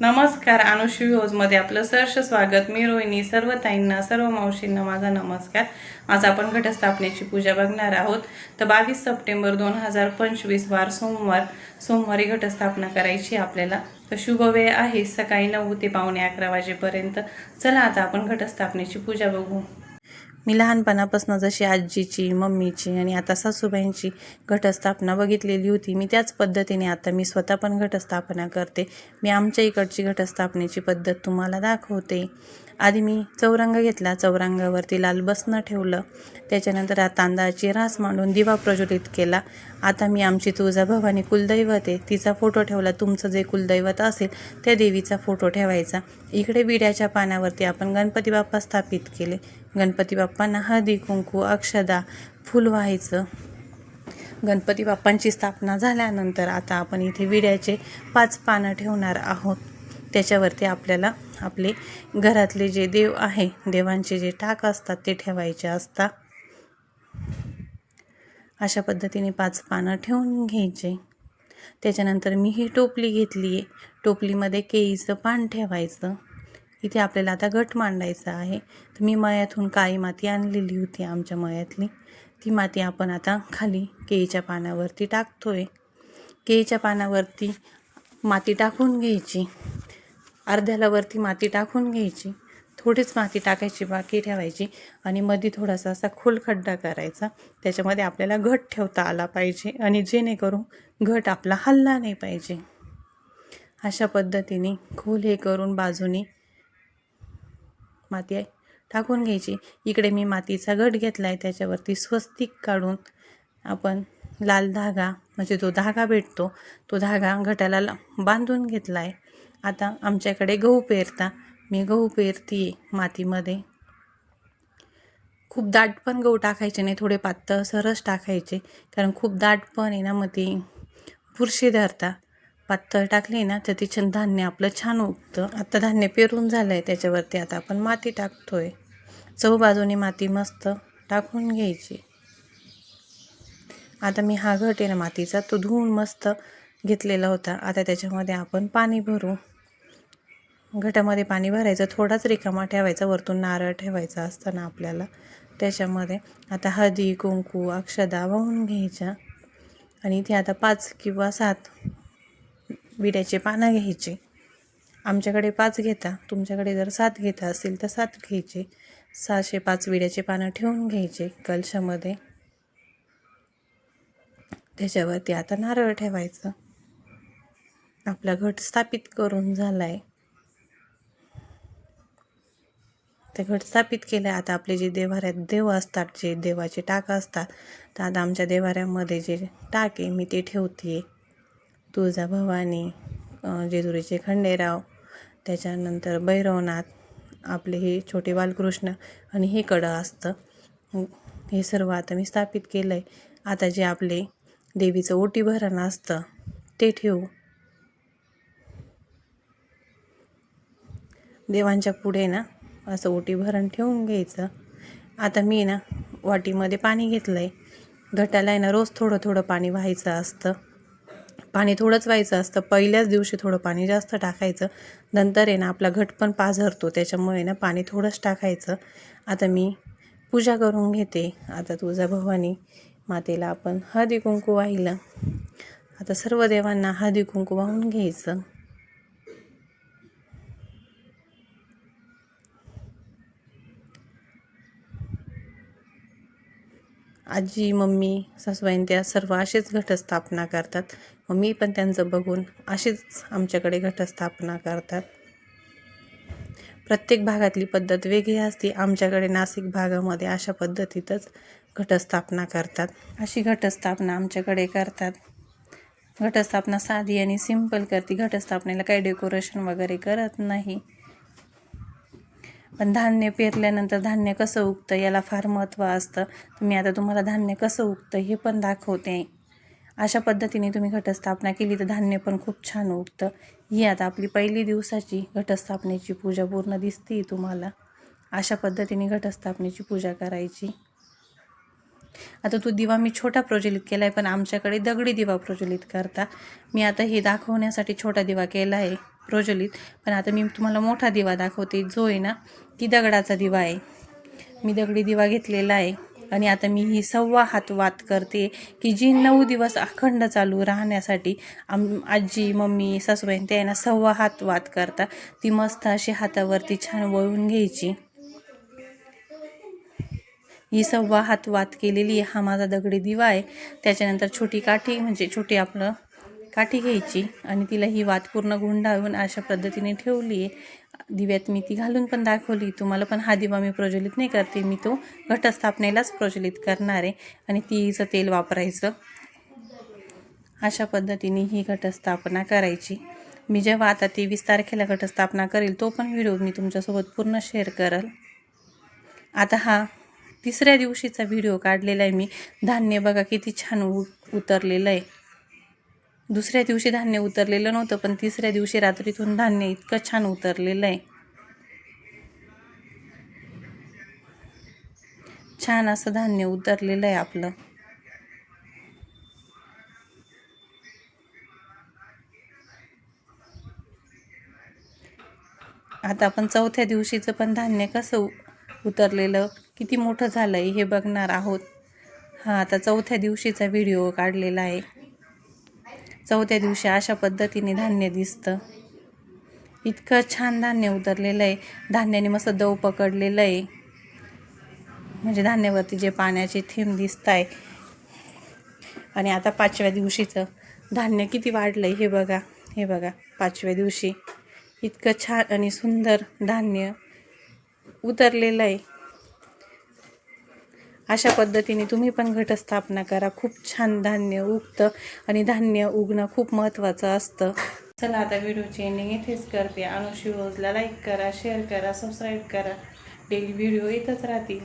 नमस्कार अनुषी मध्ये आपलं सहर्ष स्वागत. मी रोहिणी सर्व ताईंना सर्व मावशींना माझा नमस्कार. आज आपण घटस्थापनेची पूजा बघणार आहोत. तर बावीस सप्टेंबर दोन हजार पंचवीस वार सोमवार. सोमवारी घटस्थापना करायची आपल्याला. तर शुभ वेळ आहे सकाळी नऊ ते पावणे अकरा वाजेपर्यंत. चला आता आपण घटस्थापनेची पूजा बघू. मी लहानपणापासून जशी आजीची मम्मीची आणि आता सासूबाईंची घटस्थापना बघितलेली होती मी त्याच पद्धतीने आता मी स्वतः पण घटस्थापना करते. मी आमच्या इकडची घटस्थापनेची पद्धत तुम्हाला दाखवते. आधी मी चौरंग घेतला. चौरंगावरती लाल बसणं ठेवलं. त्याच्यानंतर तांदळाची रास मांडून दिवा प्रज्वलित केला. आता मी आमची तुळजाभवानी कुलदैवत आहे. तिचा फोटो ठेवला. तुमचं जे कुलदैवत असेल त्या देवीचा फोटो ठेवायचा. इकडे विड्याच्या पानावरती आपण गणपती बाप्पा स्थापित केले. गणपती बाप्पांना हळदी कुंकू अक्षदा फुल व्हायचं. गणपती बाप्पांची स्थापना झाल्यानंतर आता आपण इथे विड्याचे पाच पानं ठेवणार आहोत. त्याच्यावरती आपल्याला आपले घरातले जे देव आहे देवांचे जे टाक असतात ते ठेवायचे असतात. अशा पद्धतीने पाच पानं ठेवून घ्यायचे. त्याच्यानंतर मी ही टोपली घेतली आहे टोपलीमध्ये केळीचं पान ठेवायचं. इथे आपल्याला आता गट मांडायचा आहे. तर मी मयातून काळी माती आणलेली होती आमच्या मयातली. ती माती आपण आता खाली केळीच्या पानावरती टाकतोय. केळीच्या पानावरती माती टाकून घ्यायची. अर्ध्याला वरती माती टाकून घ्यायची. थोडीच माती टाकायची बाकी ठेवायची आणि मध्ये थोडासा असा खोल खड्डा करायचा. त्याच्यामध्ये आपल्याला घट ठेवता आला पाहिजे आणि जेणेकरून घट आपला हलला नाही पाहिजे. अशा पद्धतीने खोल हे करून बाजूने माती टाकून घ्यायची. इकडे मी मातीचा घट घेतला आहे त्याच्यावरती स्वस्तिक काढून आपण लाल धागा म्हणजे जो धागा भेटतो. तो धागा घटाला बांधून घेतला आहे आता आमच्याकडे गहू पेरता. मी गहू पेरते मातीमध्ये. खूप दाट पण गहू टाकायचे नाही. थोडे पातळ सरस टाकायचे. कारण खूप दाट पण आहे ना मग ती बुरशी धरता. पातळ टाकली ना तर ती छान धान्य आपलं छान उगतं. आता धान्य पेरून झालं आहे त्याच्यावरती. आता आपण माती टाकतोय. आहे बाजूने माती मस्त टाकून घ्यायची. आता मी हा घट आहे ना मातीचा तो धुवून मस्त घेतलेला होता. आता त्याच्यामध्ये आपण पाणी भरू. घटामध्ये पाणी भरायचं थोडाच रिकामा ठेवायचा वरतून नारळ ठेवायचा असताना आपल्याला. त्याच्यामध्ये आता हळदी कुंकू अक्षदा वाहून घ्यायच्या. आणि इथे आता पाच किंवा सात विड्याचे पानं घ्यायचे. आमच्याकडे पाच घेता. तुमच्याकडे जर सात घेता असेल तर सात घ्यायचे. सहाशे पाच विड्याचे पानं ठेवून घ्यायचे कलशामध्ये. त्याच्यावरती आता नारळ ठेवायचं. आपला घट स्थापित करून झाला आहे ते घट स्थापित केलं. आता आपले जे देवाऱ्यात देव असतात जे देवाचे टाक असतात तर आता आमच्या देवाऱ्यामध्ये जे टाक आहे मी ते ठेवते तुळजाभवानी जेजुरीचे खंडेराव त्याच्यानंतर भैरवनाथ आपले हे छोटे बालकृष्ण आणि हे कडं असतं. हे सर्व आता मी स्थापित केलं आहे आता जे आपले देवीचं ओटी भरण असतं ते ठेवू. देवांच्या पुढे ना असं ओटी भरण ठेवून घ्यायचं. आता मी ना वाटीमध्ये पाणी घेतलं आहे घटाला आहे ना रोज थोडं थोडं पाणी व्हायचं असतं. पाणी थोडंच व्हायचं असतं. पहिल्याच दिवशी थोडं पाणी जास्त टाकायचं. नंतर आहे ना आपला घट पण पाझरतो. त्याच्यामुळे ना पाणी थोडंच टाकायचं. आता मी पूजा करून घेते. आता तुझा भवानी मातेला आपण हळदी कुंकू वाहिलं. आता सर्व देवांना हळदी कुंकू वाहून घ्यायचं. आजी मम्मी सासूबाईन त्या सर्व असेच घटस्थापना करतात. मम्मी पण त्यांचं बघून अशीच आमच्याकडे घटस्थापना करतात. प्रत्येक भागातली पद्धत वेगळी असते. आमच्याकडे नाशिक भागामध्ये अशा पद्धतीतच घटस्थापना करतात. अशी घटस्थापना आमच्याकडे करतात. घटस्थापना साधी आणि सिंपल करते. घटस्थापनेला काही डेकोरेशन वगैरे करत नाही. पण धान्य पेरल्यानंतर धान्य कसं उगतं याला फार महत्त्व असतं. मी आता तुम्हाला धान्य कसं उगतं हे पण दाखवते. अशा पद्धतीने तुम्ही घटस्थापना केली तर धान्य पण खूप छान उगतं. ही आता आपली पहिली दिवसाची घटस्थापनेची पूजा पूर्ण दिसते तुम्हाला. अशा पद्धतीने घटस्थापनेची पूजा करायची. आता तो दिवा मी छोटा प्रज्वलित केला आहे पण आमच्याकडे दगडी दिवा प्रज्वलित करता. मी आता हे दाखवण्यासाठी छोटा दिवा केला आहे प्रज्वलित पण आता मी तुम्हाला मोठा दिवा दाखवते जो आहे ना की दगडाचा दिवा आहे. मी दगडी दिवा घेतलेला आहे आणि आता मी ही सव्वा हात वात करते की जी नऊ दिवस अखंड चालू राहण्यासाठी आम आजी मम्मी सासूबाई ते सव्वा हात वात करता ती मस्त अशी हातावरती छान वळून घ्यायची. ही सव्वा हात वात केलेली आहे. हा माझा दगडी दिवा आहे. त्याच्यानंतर छोटी काठी म्हणजे छोटी आपलं काठी घ्यायची आणि तिला ही वात पूर्ण गुंडाळून अशा पद्धतीने ठेवली आहे. दिव्यात मी ती घालून पण दाखवली. तुम्हाला पण हा दिवा मी प्रज्वलित नाही करते मी तो घटस्थापनेलाच प्रज्वलित करणार आहे आणि तिचं तेल वापरायचं. अशा पद्धतीने ही घटस्थापना करायची. मी जेव्हा आता तेवीस तारखेला घटस्थापना करेल तो पण व्हिडिओ मी तुमच्यासोबत पूर्ण शेअर करेल. आता हा तिसऱ्या दिवशीचा व्हिडिओ काढलेला आहे मी. धान्य बघा किती छान उ उतरलेलं आहे. दुसऱ्या दिवशी धान्य उतरलेलं नव्हतं पण तिसऱ्या दिवशी रात्रीतून धान्य इतकं छान उतरलेलं आहे. छान असं धान्य उतरलेलं आहे आपलं. आता आपण चौथ्या दिवशीचं पण धान्य कसं उतरलेलं किती मोठं झालं आहे हे बघणार आहोत. हा आता चौथ्या दिवशीचा व्हिडिओ काढलेला आहे. चौथ्या दिवशी अशा पद्धतीने धान्य दिसतं. इतकं छान धान्य उतरलेलं आहे. धान्याने मस्त दव पकडलेलं आहे. म्हणजे धान्यावरती जे पाण्याचे थेंब दिसत आहे. आणि आता पाचव्या दिवशीचं धान्य किती वाढलं आहे हे बघा हे बघा. पाचव्या दिवशी इतकं छान आणि सुंदर धान्य उतरलेलं आहे. अशा पद्धतीने तुम्ही पण घटस्थापना करा. खूप छान धान्य उगतं आणि धान्य उगणं खूप महत्त्वाचं असतं. चला आता व्हिडिओची एंडिंग इथेच करते. अनुशी रोजला लाईक करा शेअर करा सबस्क्राईब करा. डेली व्हिडिओ येतच राहतील.